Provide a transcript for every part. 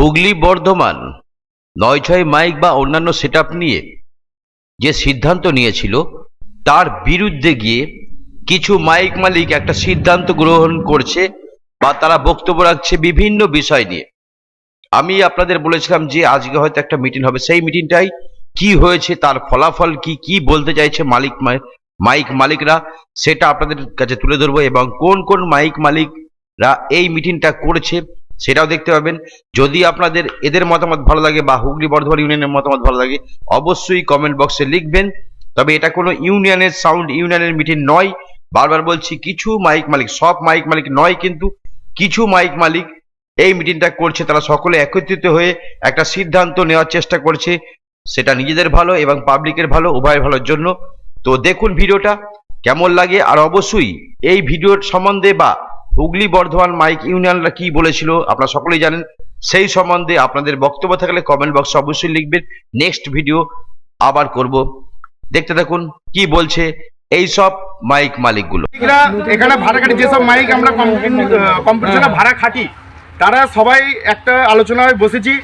হুগলি বর্ধমান নয় ছয় মাইক বা অন্যান্য সেট নিয়ে যে সিদ্ধান্ত নিয়েছিল, তার বিরুদ্ধে গিয়ে কিছু মাইক মালিক একটা সিদ্ধান্ত গ্রহণ করছে বা তারা বক্তব্য রাখছে বিভিন্ন বিষয় নিয়ে। আমি আপনাদের বলেছিলাম যে আজকে হয়তো একটা মিটিং হবে। সেই মিটিংটাই কি হয়েছে, তার ফলাফল কি কি বলতে চাইছে মালিক মাইক মালিকরা, সেটা আপনাদের কাছে তুলে ধরবো এবং কোন কোন মাইক মালিকরা এই মিটিংটা করেছে সেটাও দেখতে পাবেন। যদি আপনাদের এদের মতামত ভালো লাগে বা হুগলি বর্ধমান ইউনিয়নের মতামত ভালো লাগে, অবশ্যই কমেন্ট বক্সে লিখবেন। তবে এটা কোনো ইউনিয়নের সাউন্ড ইউনিয়নের মিটিং নয়। বারবার বলছি, কিছু মাইক মালিক, সব মাইক মালিক নয় কিন্তু কিছু মাইক মালিক এই মিটিংটা করছে। তারা সকলে একত্রিত হয়ে একটা সিদ্ধান্ত নেওয়ার চেষ্টা করছে। সেটা নিজেদের ভালো এবং পাবলিকের ভালো, উভয়ের ভালোর জন্য। তো দেখুন ভিডিওটা কেমন লাগে। আর অবশ্যই এই ভিডিওর সম্বন্ধে বা হুগলি বর্ধমান মাইক ইউনিয়নরা কি বলেছিল আপনারা সকলেই জানেন। সেই সম্বন্ধে আপনাদের বক্তব্য থাকলে কমেন্ট বক্সে অবশ্যই লিখবেন। নেক্সট ভিডিও আবার করব। দেখতে থাকুন কি বলছে এই সব মাইক মালিকগুলো। এখানে ভাড়া খাটি যেসব মাইক আমরা কম্পিটিশনে ভাড়া খাটি তারা সবাই একটা আলোচনায় বসেছি।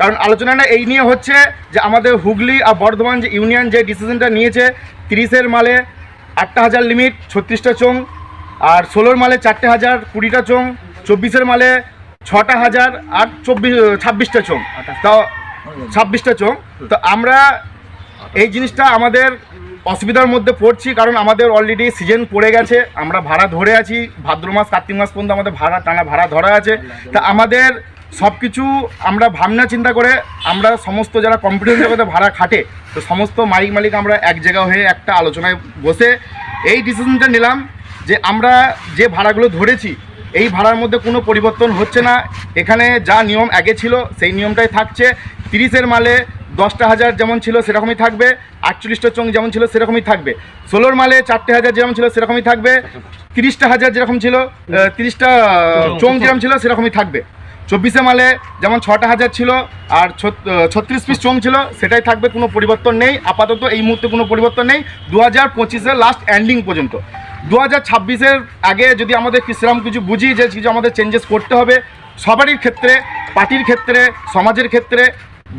কারণ আলোচনাটা এই নিয়ে হচ্ছে যে আমাদের হুগলি আর বর্ধমান যে ইউনিয়ন যে ডিসিশনটা নিয়েছে তিরিশের মালে আটটা হাজার লিমিট ছত্রিশটা চোং আর ষোলোর মালে চারটে হাজার, কুড়িটা চোং চব্বিশের মালে ছটা হাজার আর চব্বিশ ছাব্বিশটা চোং তা ছাব্বিশটা চোং তো আমরা এই জিনিসটা আমাদের অসুবিধার মধ্যে পড়ছি কারণ আমাদের অলরেডি সিজন পড়ে গেছে, আমরা ভাড়া ধরে আছি, ভাদ্র মাস, কার্তিক মাস পর্যন্ত আমাদের ভাড়া টানা ভাড়া ধরা আছে। তা আমাদের সব কিছু আমরা ভাবনা চিন্তা করে আমরা সমস্ত যারা কম্পিটিশন জগতে ভাড়া খাটে, তো সমস্ত মালিক মালিক আমরা এক জায়গা হয়ে একটা আলোচনায় বসে এই ডিসিশনটা নিলাম। যে আমরা যে ভাড়াগুলো ধরেছি, এই ভাড়ার মধ্যে কোনো পরিবর্তন হচ্ছে না। এখানে যা নিয়ম আগে ছিল, সেই নিয়মটাই থাকছে। তিরিশের মালে দশটা হাজার যেমন ছিল, সেরকমই থাকবে। আটচল্লিশটা চোং যেমন ছিল, সেরকমই থাকবে। ষোলোর মালে চারটে হাজার যেমন ছিল, সেরকমই থাকবে। তিরিশটা হাজার যেরকম ছিল তিরিশটা চোং যেরকম ছিল, সেরকমই থাকবে। চব্বিশে মালে যেমন ছটা হাজার ছিল, আর ছত্রিশ পিস চোং ছিল, সেটাই থাকবে, কোনো পরিবর্তন নেই। আপাতত এই মুহূর্তে কোনো পরিবর্তন নেই। দু হাজার পঁচিশের লাস্ট এন্ডিং পর্যন্ত। দু হাজার ছাব্বিশের আগে যদি আমাদের সেরকম কিছু বুঝি যে কিছু আমাদের চেঞ্জেস করতে হবে, সবারই ক্ষেত্রে, পার্টির ক্ষেত্রে, সমাজের ক্ষেত্রে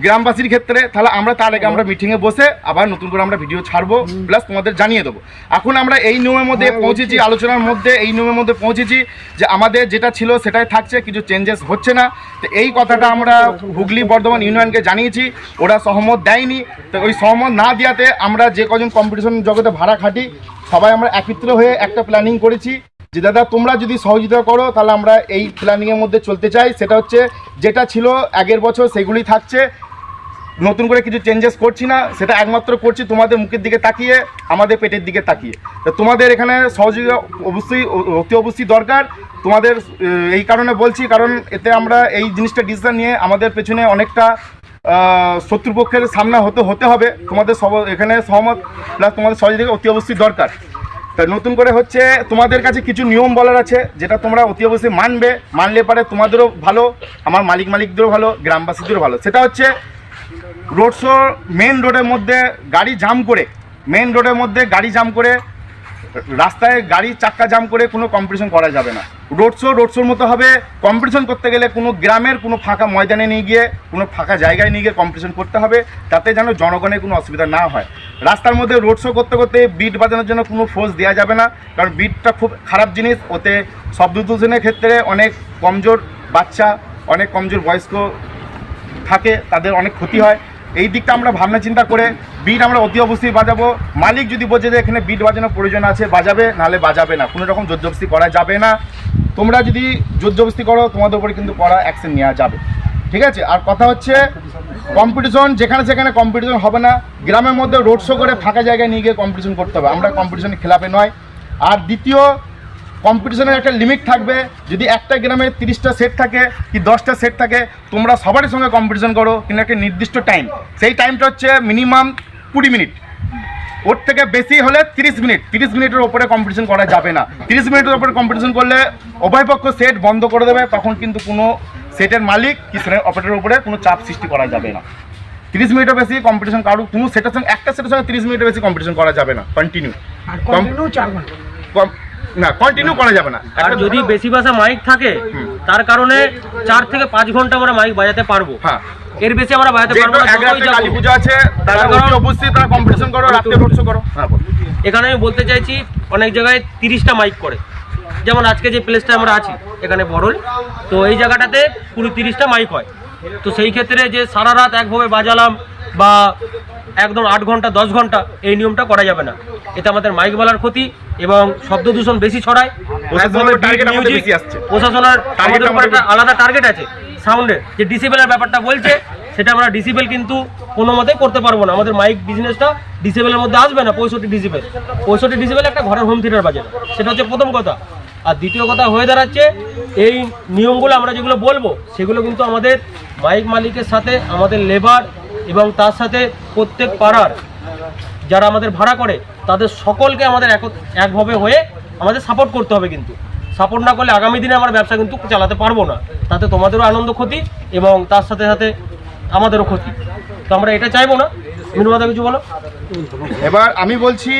গ্রামবাসীর ক্ষেত্রে তাহলে আমরা তার আগে আমরা মিটিংয়ে বসে আবার নতুন করে আমরা ভিডিও ছাড়বো প্লাস তোমাদের জানিয়ে দেবো। এখন আমরা এই নিয়মের মধ্যে পৌঁছেছি আলোচনার মধ্যে এই নিয়মের মধ্যে পৌঁছেছি যে আমাদের যেটা ছিল সেটাই থাকছে কিছু চেঞ্জেস হচ্ছে না। তো এই কথাটা আমরা হুগলি বর্ধমান ইউনিয়নকে জানিয়েছি ওরা সহমত দেয়নি। তো ওই সহমত না দেওয়াতে আমরা যে কজন কম্পিটিশন জগতে ভাড়া খাটি সবাই আমরা একত্র হয়ে একটা প্ল্যানিং করেছি। যে দাদা, তোমরা যদি সহযোগিতা করো, তাহলে আমরা এই প্ল্যানিংয়ের মধ্যে চলতে চাই। সেটা হচ্ছে, যেটা ছিল আগের বছর সেগুলি থাকছে। নতুন করে কিছু চেঞ্জেস করছি না, সেটা একমাত্র করছি তোমাদের মুখের দিকে তাকিয়ে, আমাদের পেটের দিকে তাকিয়ে। তো তোমাদের এখানে সহযোগিতা অবশ্যই, অতি অবশ্যই দরকার। তোমাদের এই কারণে বলছি, কারণ এতে আমরা এই জিনিসটা ডিসিশন নিয়ে আমাদের পেছনে অনেকটা শত্রুপক্ষের সামনে হতে হতে হবে। তোমাদের সব, এখানে সহমত প্লাস তোমাদের সহযোগিতা অতি অবশ্যই দরকার। তা নতুন করে হচ্ছে তোমাদের কাছে কিছু নিয়ম বলার আছে, যেটা তোমরা অতি অবশ্যই মানবে, মানলে পারে তোমাদেরও ভালো, আমার মালিক মালিকদেরও ভালো, গ্রামবাসীদেরও ভালো। সেটা হচ্ছে রোড শো মেন রোডের মধ্যে গাড়ি জাম করে মেন রোডের মধ্যে গাড়ি জাম করে রাস্তায় গাড়ি চাক্কা জাম করে কোনো কম্পিটিশন করা যাবে না। রোড শো রোড শোর মতো হবে। কম্পিটিশন করতে গেলে কোনো গ্রামের কোনো ফাঁকা ময়দানে নিয়ে গিয়ে, কোনো ফাঁকা জায়গায় নিয়ে গিয়ে কম্পিটিশন করতে হবে। তাতে যেন জনগণের কোনো অসুবিধা না হয়। রাস্তার মধ্যে রোড শো করতে করতে বিট বাজানোর জন্য কোনো ফোর্স দেওয়া যাবে না। কারণ বিটটা খুব খারাপ জিনিস। ওতে শব্দ দূষণের ক্ষেত্রে অনেক কমজোর বাচ্চা, অনেক কমজোর বয়স্ক থাকে, তাদের অনেক ক্ষতি হয়। এই দিকটা আমরা ভাবনা চিন্তা করে বিট আমরা অতি অবশ্যই বাজাবো। মালিক যদি বোঝে যে এখানে বিট বাজানোর প্রয়োজন আছে, বাজাবে, নাহলে বাজাবে না। কোনো রকম জোরজবস্তি করা যাবে না। তোমরা যদি জোরজবস্তি করো, তোমাদের উপরে কিন্তু করা অ্যাকশন নেওয়া যাবে। ঠিক আছে? আর কথা হচ্ছে কম্পিটিশন যেখানে সেখানে কম্পিটিশন হবে না। গ্রামের মধ্যে রোড শো করে ফাঁকা জায়গায় নিয়ে গিয়ে কম্পিটিশন করতে হবে। আমরা কম্পিটিশনের খেলাপে নয়। আর দ্বিতীয় কম্পিটিশনের একটা লিমিট থাকবে। যদি একটা গ্রামে তিরিশটা সেট থাকে, কি দশটা সেট থাকে, তোমরা সবারই সঙ্গে কম্পিটিশন করো। কিন্তু একটা নির্দিষ্ট টাইম সেই টাইমটা হচ্ছে মিনিমাম কুড়ি মিনিট। ওর থেকে বেশি হলে তিরিশ মিনিট। তিরিশ মিনিটের ওপরে কম্পিটিশন করা যাবে না। তিরিশ মিনিটের ওপরে কম্পিটিশন করলে উভয়পক্ষ সেট বন্ধ করে দেবে তখন কিন্তু কোনো সেটের মালিক কি সেটের অপারেটরের উপরে কোনো চাপ সৃষ্টি করা যাবে না। তিরিশ মিনিটের বেশি কম্পিটিশন কারও কোনো সেটের সঙ্গে একটা সেটের সঙ্গে তিরিশ মিনিটের বেশি কম্পিটিশন করা যাবে না। কন্টিনিউ না কন্টিনিউ করা যাবে না। আর যদি বেশি ভাষা মাইক থাকে তার কারণে চার থেকে পাঁচ ঘণ্টা আমরা মাইক বাজাতে পারব। হ্যাঁ। এর বেশি আমরা যেহেতু পারব না কালী পুজো আছে তারা অবশ্যই তারা কম্পিটিশন করো রাত্রে রোড করো। হ্যাঁ এখানে আমি বলতে চাইছি অনেক জায়গায় তিরিশটা মাইক করে। যেমন আজকে যে প্লেসটা আমরা আছি এখানে বড়ল। তো এই জায়গাটাতে পুরো তিরিশটা মাইক হয়। তো সেই ক্ষেত্রে যে সারা রাত একভাবে বাজালাম বা একদম আট ঘণ্টা দশ ঘণ্টা এই নিয়মটা করা যাবে না। এতে আমাদের মাইক বলার ক্ষতি এবং শব্দ দূষণ বেশি ছড়ায়। প্রশাসনের আলাদা টার্গেট আছে। সাউন্ডের যে ডিসিবেলের ব্যাপারটা বলছে, সেটা আমরা ডিসিবেল কিন্তু কোনো মতেই করতে পারব না। আমাদের মাইক বিজনেসটা ডিসিবেলের মধ্যে আসবে না, পঁয়ষট্টি ডিসিবেল পঁয়ষট্টি ডিসিবেল একটা ঘরের হোম থিয়েটার বাজে সেটা হচ্ছে প্রথম কথা। আর দ্বিতীয় কথা হয়ে দাঁড়াচ্ছে, এই নিয়মগুলো আমরা যেগুলো বলব, সেগুলো কিন্তু আমাদের মাইক মালিকের সাথে, আমাদের লেবার এবং তার সাথে প্রত্যেক পাড়ার যারা আমাদের ভাড়া করে, তাদের সকলকে আমাদের এক- একভাবে হয়ে আমাদের সাপোর্ট করতে হবে কিন্তু। সাপোর্ট না করলে আগামী দিনে আমরা ব্যবসা কিন্তু চালাতে পারব না। তাতে তোমাদেরও আনন্দ ক্ষতি এবং তার সাথে সাথে আমাদেরও ক্ষতি। তো আমরা এটা চাইব না। মিনুমাদা কিছু বলো? এবার আমি বলছি,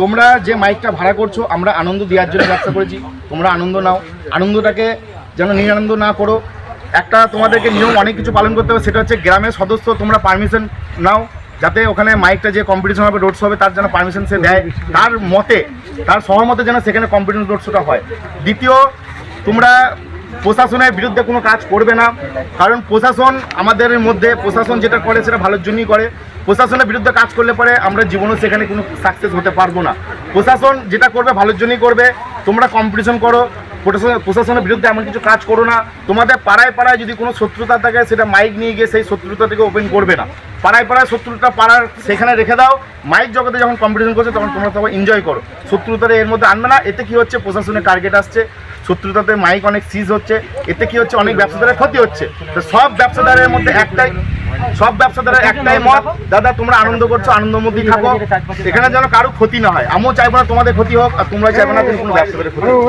তোমরা যে মাইকটা ভাড়া করছ, আমরা আনন্দ দেওয়ার জন্য ব্যবসা করেছি। তোমরা আনন্দ নাও। আনন্দটাকে যেন নিরানন্দ না করো। একটা তোমাদেরকে নিয়ম অনেক কিছু পালন করতে হবে, সেটা হচ্ছে গ্রামের সদস্য, তোমরা পারমিশন নাও। যাতে ওখানে মাইকটা যে কম্পিটিশন হবে রোডস হবে, তার যেন পারমিশন সে দেয়। তার মতে তার সহমতে যেন সেখানে কম্পিটিশন রোড শোটা হয়। দ্বিতীয়, তোমরা প্রশাসনের বিরুদ্ধে কোনো কাজ করবে না। কারণ প্রশাসন আমাদের মধ্যে, প্রশাসন যেটা করে সেটা ভালোর জন্যই করে। প্রশাসনের বিরুদ্ধে কাজ করলে পরে আমরা জীবনে সেখানে কোনো সাকসেস হতে পারব না। প্রশাসন যেটা করবে ভালোর জন্যই করবে। তোমরা কম্পিটিশন করো। প্রশাসন- প্রশাসনের বিরুদ্ধে এমন কিছু কাজ করো না। তোমাদের পাড়ায় পাড়ায় যদি কোনো শত্রুতা থাকে, সেটা মাইক নিয়ে গিয়ে সেই শত্রুতা থেকে ওপেন করবে না। পাড়ায় পাড়ায় শত্রুতা পাড়ার সেখানে রেখে দাও। মাইক জগতে যখন কম্পিটিশন করছে তখন তোমরা তখন এনজয় করো। শত্রুতারে এর মধ্যে আনবে না। এতে কি হচ্ছে? প্রশাসনের টার্গেট আসছে। শত্রুতাতে মাইক অনেক সিজ হচ্ছে। এতে কি হচ্ছে? অনেক ব্যবসাদারের ক্ষতি হচ্ছে। তো সব ব্যবসাদারের মধ্যে একটাই সব ব্যবসাদারের একটাই মত দাদা তোমরা আনন্দ করছ আনন্দের মধ্যেই থাকো। এখানে যেন কারও ক্ষতি না হয়। আমিও চাইব না তোমাদের ক্ষতি হোক আর তোমরা চাইব না কোনো ব্যবসাদারের ক্ষতি হোক।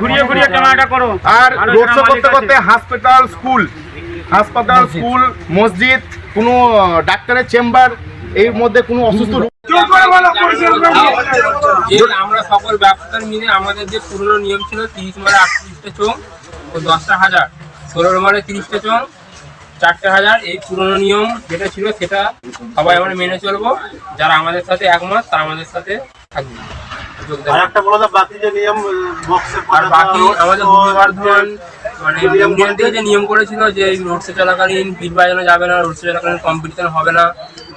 ঘুরিয়ে ঘুরিয়ে করো। আর রোড শো করতে করতে হাসপাতাল স্কুল। হাসপাতাল স্কুল মসজিদ। কোনো ডাক্তারের চেম্বার এর মধ্যে কোনো অসুস্থ যে আমরা সকল ব্যবসাদার মিলে আমাদের যে পুরনো নিয়ম ছিল তিরিশ মানে আটত্রিশটা চোং ও দশটা হাজার ষোলো মানে তিরিশটা চোং চারটে হাজার এই পুরনো নিয়ম যেটা ছিল সেটা সবাই আমরা মেনে চলবো। যারা আমাদের সাথে একমত তারা আমাদের সাথে থাকবে। আর একটা বলো বাকি যে নিয়ম বক্সের আর বাকি আমাদের বর্ধমান মানে ইউনিয়ন থেকে যে নিয়ম করেছিল যে রোড শো চলাকালীন বিট বাজানো যাবে না রোড শো চলাকালীন কম্পিটিশন হবে না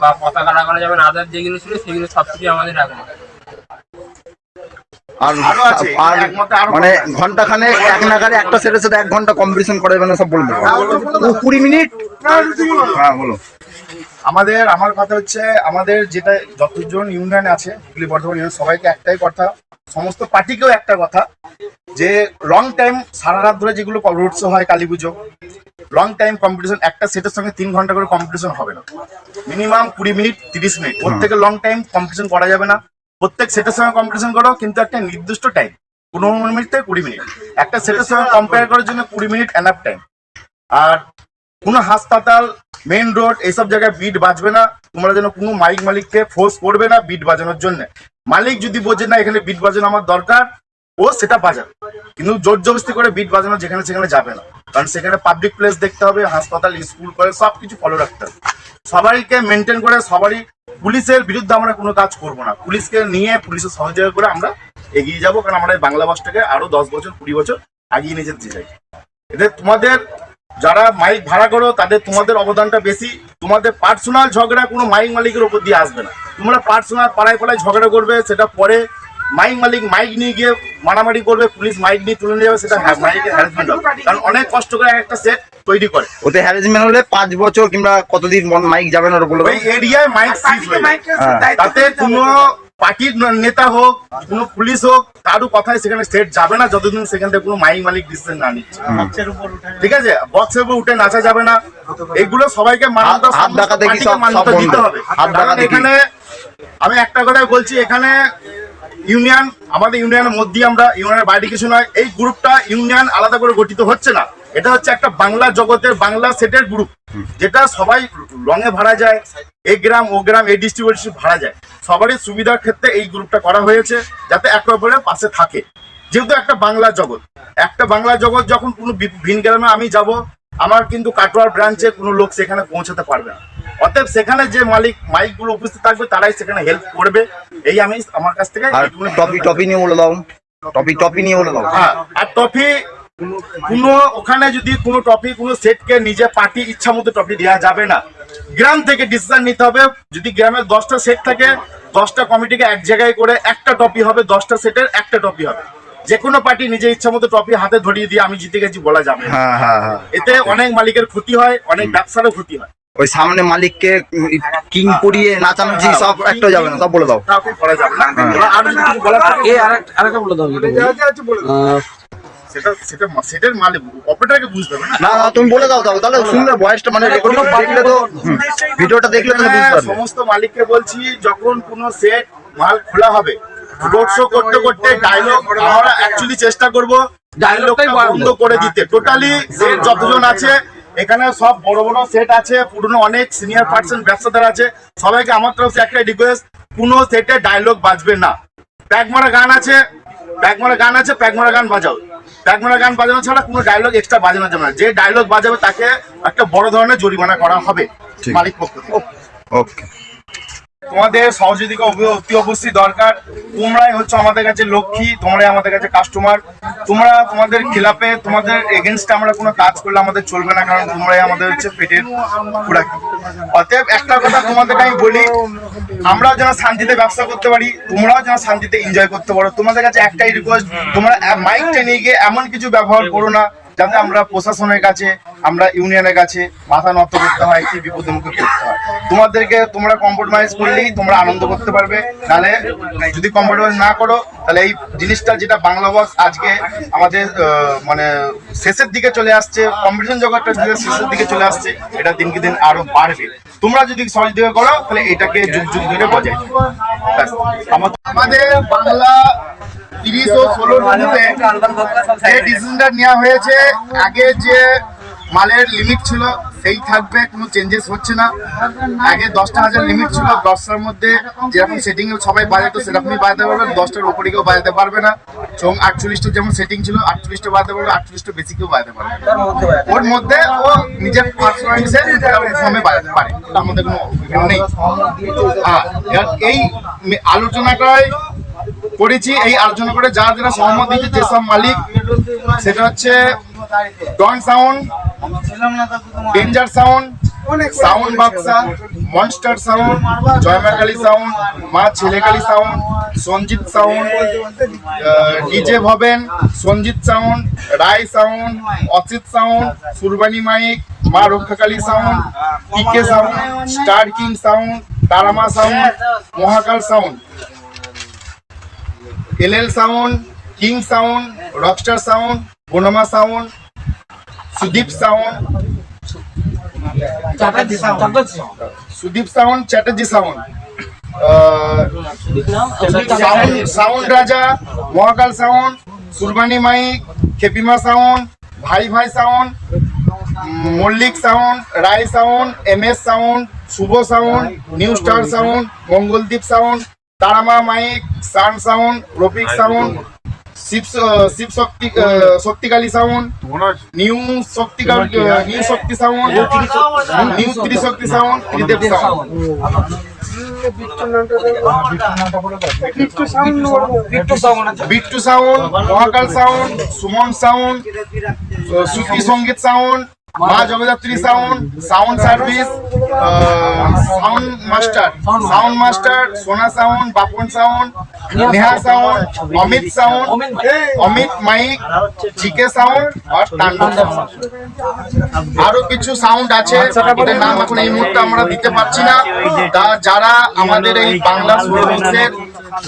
বা পতাকা লাগানো যাবে না আদার যেগুলো ছিল সেগুলো সব কিছু আমাদের রাখব আর আর মানে কথা ঘণ্টা খানে এক নাগারে একটা সেটের সাথে এক ঘণ্টা কম্পিটিশন করে মানে সব বলবে কুড়ি মিনিট? হ্যাঁ বলো আমাদের আমার কথা হচ্ছে আমাদের যেটা যতজন ইউনিয়ন আছে হুগলি বর্ধমান ইউনিয়ন সবাইকে একটাই কথা সমস্ত পার্টিকেও একটা কথা যে লং টাইম সারা রাত ধরে যেগুলো রোড শো হয় কালী পুজো লং টাইম কম্পিটিশন একটা সেটের সঙ্গে তিন ঘণ্টা করে কম্পিটিশন হবে না। মিনিমাম কুড়ি মিনিট তিরিশ মিনিট। থেকে লং টাইম কম্পিটিশন করা যাবে না। প্রত্যেক সেটের সঙ্গে কম্পিটিশন করো কিন্তু একটা নির্দিষ্ট টাইম পনেরো মিনিট থেকে কুড়ি মিনিট। একটা সেটের সঙ্গে কম্পেয়ার করার জন্য কুড়ি মিনিট এনাফ টাইম আর কোনো হাসপাতাল মেইন রোড এইসব জায়গায় বিট বাজবে না। তোমরা যেন কোনো মালিক মালিককে ফোর্স করবে না বিট বাজানোর জন্য। মালিক যদি বোঝে না এখানে বিট বাজানো আমার দরকার, ও সেটা বাজাবে। কিন্তু জোর জবস্তি করে বিট বাজানো যেখানে সেখানে যাবে না। কারণ সেখানে পাবলিক প্লেস দেখতে হবে, হাসপাতাল স্কুল করে সব কিছু ফলো রাখতে হবে। সবাইকে মেনটেন করে সবারই পুলিশের বিরুদ্ধে আমরা কোনো কাজ করব না। পুলিশকে নিয়ে, পুলিশের সহযোগিতা করে আমরা এগিয়ে যাব। কারণ আমরা এই বাংলা বাসটাকে আরও দশ বছর, কুড়ি বছর আগিয়ে নিয়ে যেতে চাই। এতে তোমাদের যারা মাইক ভাড়া করো তাদের তোমাদের অবদানটা বেশি। তোমাদের পার্সোনাল ঝগড়া কোনো মাইক মালিকের উপর দিয়ে আসবে না। তোমরা পার্সোনাল পাড়ায় পাড়ায় ঝগড়া করবে সেটা পরে মাইক মালিক মাইক নিয়ে গিয়ে মারামারি করবে পুলিশ মাইক নিয়ে তুলে নিয়ে যাবে সেটা মাইকের হ্যারাসমেন্ট হবে। কারণ অনেক কষ্ট করে একটা সেট তৈরি করে। ওতে হ্যারেসমেন্ট হলে পাঁচ বছর কিংবা কতদিন মাইক যাবে না ওই এরিয়ায় মাইক সিজ হয়ে তাতে কোনো পার্টির নেতা হোক কোনো পুলিশ হোক কারও কথায় সেখানে স্টেট যাবে না যতদিন সেখান থেকে কোনো মাইক মালিক ডিসিশন না নিচ্ছে। ঠিক আছে? বক্সের উপর উঠে নাচা যাবে না। এগুলো সবাইকে মান্যতা? দিতে হবে। কারণ এখানে আমি একটা কথাই বলছি এখানে ইউনিয়ন আমাদের ইউনিয়নের মধ্যে আমরা ইউনিয়নের বাইরে কিছু নয় এই গ্রুপটা ইউনিয়ন আলাদা করে গঠিত হচ্ছে না। এটা হচ্ছে একটা বাংলা জগতের বাংলা সেটের গ্রুপ যেটা সবাই রঙে ভাড়া যায় এই গ্রাম ও গ্রাম এই ডিস্ট্রিবিউশন ভাড়া যায়। সবারই সুবিধার ক্ষেত্রে এই গ্রুপটা করা হয়েছে যাতে একে অপরের পাশে থাকে। যেহেতু একটা বাংলা জগৎ একটা বাংলা জগৎ যখন কোনো ভিন গ্রামে আমি যাব আমার কিন্তু কাটোয়ার ব্রাঞ্চে কোনো লোক সেখানে পৌঁছাতে পারবে না। অতএব সেখানে যে মালিক মাইকগুলো উপস্থিত থাকবে তারাই সেখানে হেল্প করবে। এই আমি আমার কাছ থেকে টপি টপি নিয়ে বলে দাও। টপি টপি নিয়ে বলে দাও। হ্যাঁ আর টফি কোনো ওখানে যদি কোনো টপি কোনো সেটকে নিজে পার্টি ইচ্ছা মতো টপি দেওয়া যাবে না। গ্রাম থেকে ডিসিশন নিতে হবে। যদি গ্রামের দশটা সেট থাকে দশটা কমিটিকে এক জায়গায় করে একটা টপি হবে দশটা সেটের একটা টপি হবে। যে কোনো পার্টি নিজে ইচ্ছা মতো টপি হাতে ধরিয়ে দিয়ে আমি জিতে গেছি বলা যাবে না। হ্যাঁ হ্যাঁ হ্যাঁ। এতে অনেক মালিকের ক্ষতি হয় অনেক ব্যবসারও ক্ষতি হয়। ওই সামনে মালিককে কিং পরিয়ে নাচানাচি সব একটা যাবে না সব বলে দাও। আর বলে দাও সেটা সেটা সেটের মালিক অপারেটরকে বুঝতে হবে না। না না তুমি বলে দাও তাহলে। তাহলে শুনলে ভয়েসটা মানে রেকর্ডিং দেখলে তো ভিডিওটা দেখলে তুমি বুঝতে হ্যাঁ, পারবে। সমস্ত মালিককে বলছি যখন কোনো সেট মাল খোলা হবে রোড শো করতে করতে ডায়লগ আমরা অ্যাকচুয়ালি চেষ্টা করব ডায়লগটা বন্ধ করে দিতে। টোটালি সেট যতজন আছে এখানে সব বড় বড় সেট আছে পুরনো অনেক সিনিয়র পার্সন ব্যবসাদার আছে সবাইকে আমার তরফ থেকে একটা রিকোয়েস্ট কোনো সেটে ডায়লগ বাজবে না। প্যাক মারা গান আছে প্যাক মারা গান আছে প্যাকমারা গান বাজাও। প্যাকমারা গান বাজানো ছাড়া কোনো ডায়লগ এক্সট্রা বাজানো যাবে না। যে ডায়লগ বাজাবে তাকে একটা বড় ধরনের জরিমানা করা হবে। মালিক পক্ষ থেকে। ওকে তোমাদের সহযোগিতা অতি অবশ্যই দরকার। তোমরাই হচ্ছে আমাদের কাছে লক্ষ্মী তোমরাই আমাদের কাছে কাস্টমার তোমরা তোমাদের খেলাপে তোমাদের এগেনস্টে আমরা কোনো কাজ করলে আমাদের চলবে না, কারণ তোমরাই আমাদের হচ্ছে পেটের খুঁড়াকি অতএব একটা কথা তোমাদেরকে আমি বলি, আমরাও যেন শান্তিতে ব্যবসা করতে পারি, তোমরাও যেন শান্তিতে এনজয় করতে পারো। তোমাদের কাছে একটাই রিকোয়েস্ট তোমরা মাইকটা নিয়ে গিয়ে এমন কিছু ব্যবহার করো না যাতে আমরা প্রশাসনের কাছে, আমরা ইউনিয়নের কাছে মাথা নত করতে হয়, কি বিপদের মুখে পড়তে হয়। তোমাদেরকে তোমরা কম্প্রোমাইজ করলেই তোমরা আনন্দ করতে পারবে। তাহলে যদি কম্প্রোমাইজ না করো, তাহলে এই জিনিসটা যেটা বাংলা বক্স আজকে আমাদের মানে শেষের দিকে চলে আসছে কম্পিটিশন জগৎটা শেষের দিকে চলে আসছে, এটা দিনকে দিন আরও বাড়বে। তোমরা যদি সহযোগিতা করো, তাহলে এটাকে যুগ যুগ ধরে বজায়। আমাদের বাংলা তিরিশ ও ষোলোর মধ্যে যে ডিসিশনটা নেওয়া হয়েছে আগে যে মালের লিমিট ছিল সেই থাকবে কোনো চেঞ্জেস হচ্ছে না। আগে দশটা হাজার লিমিট ছিল দশটার মধ্যে যেরকম সেটিং সবাই বাজাতো সেরকমই বাজাতে পারবে দশটার উপরে কেউ বাজাতে পারবে না। এবং আটচল্লিশটা যেমন সেটিং ছিল আটচল্লিশটা বাজাতে পারবে আটচল্লিশটা বেশি কেউ বাজাতে পারবে না। ওর মধ্যে ও নিজের পার্সোনাল ফর্মে বাজাতে পারে। আমাদের কোনো নেই। এবার এই আলোচনাটায় করেছি, এই আলোচনা করে যারা যারা সহমত দিয়েছে যেসব মালিক, সেটা হচ্ছে Don sound danger sound sound Baksa monster sound Jaymakali sound Ma Chhelekali sound Sanjit sound DJ Bhaben Sanjit sound Roy sound Asit sound Surbani mic Ma Rakshakali sound TK sound star king sound Tarama sound Mahakal sound LL sound king sound rockstar sound Bonama sound Sudip sound Sudip sound Chatterjee sound. Sound sound Raja Mahakal sound Surbani mic Khepima sound ভাই ভাই sound Mallick sound Roy sound M S sound Shubho sound new star sound Mangaldeep sound Tarama mic sun sound Rafiq sound Shiv Shiv Shakti Shaktikali sound new Shaktikal new Shakti sound new Trishakti sound. Tridev sound. Bittu sound Mahakal sound Suman sound Suti Sangeet sound Ma Jagaddhatri sound sound service sound master sound master, Sona sound, Bapan sound, Neha sound, Amit sound, Amit mic, GK sound আর তাণ্ডব আরও কিছু sound আছে ওদের নাম এখন এই মুহূর্তে আমরা দিতে পারছি না। তা যারা আমাদের এই বাংলা সুরবংশের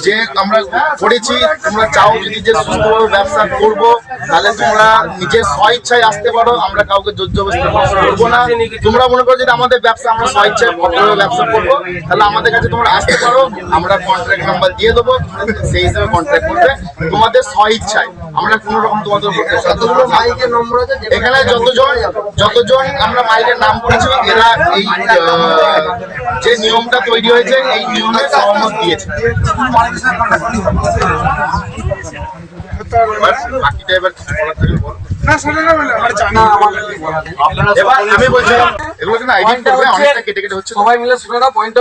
যে আমরা করেছি তোমরা চাও যদি যে সুস্থভাবে ব্যবসা করব তাহলে তোমরা নিজের স্ব ইচ্ছায় আসতে পারো আমরা কাউকে জোর করব না। তোমরা মনে করো যদি আমাদের ব্যবসা আমরা স্ব ইচ্ছায় ভদ্রভাবে ব্যবসা করব তাহলে আমাদের কাছে তোমরা আসতে পারো আমরা কন্ট্রাক্ট নাম্বার দিয়ে দেবো সেই হিসাবে কন্ট্রাক্ট করবে। তোমাদের স্ব ইচ্ছায় আমরা কোনো রকম তোমাদের। এখানে যতজন যতজন আমরা মাইকের নাম করেছি এরা এই যে নিয়মটা তৈরি হয়েছে এই নিয়মে সহমত দিয়েছে। সবাই মিলে শুনে না পয়েন্ট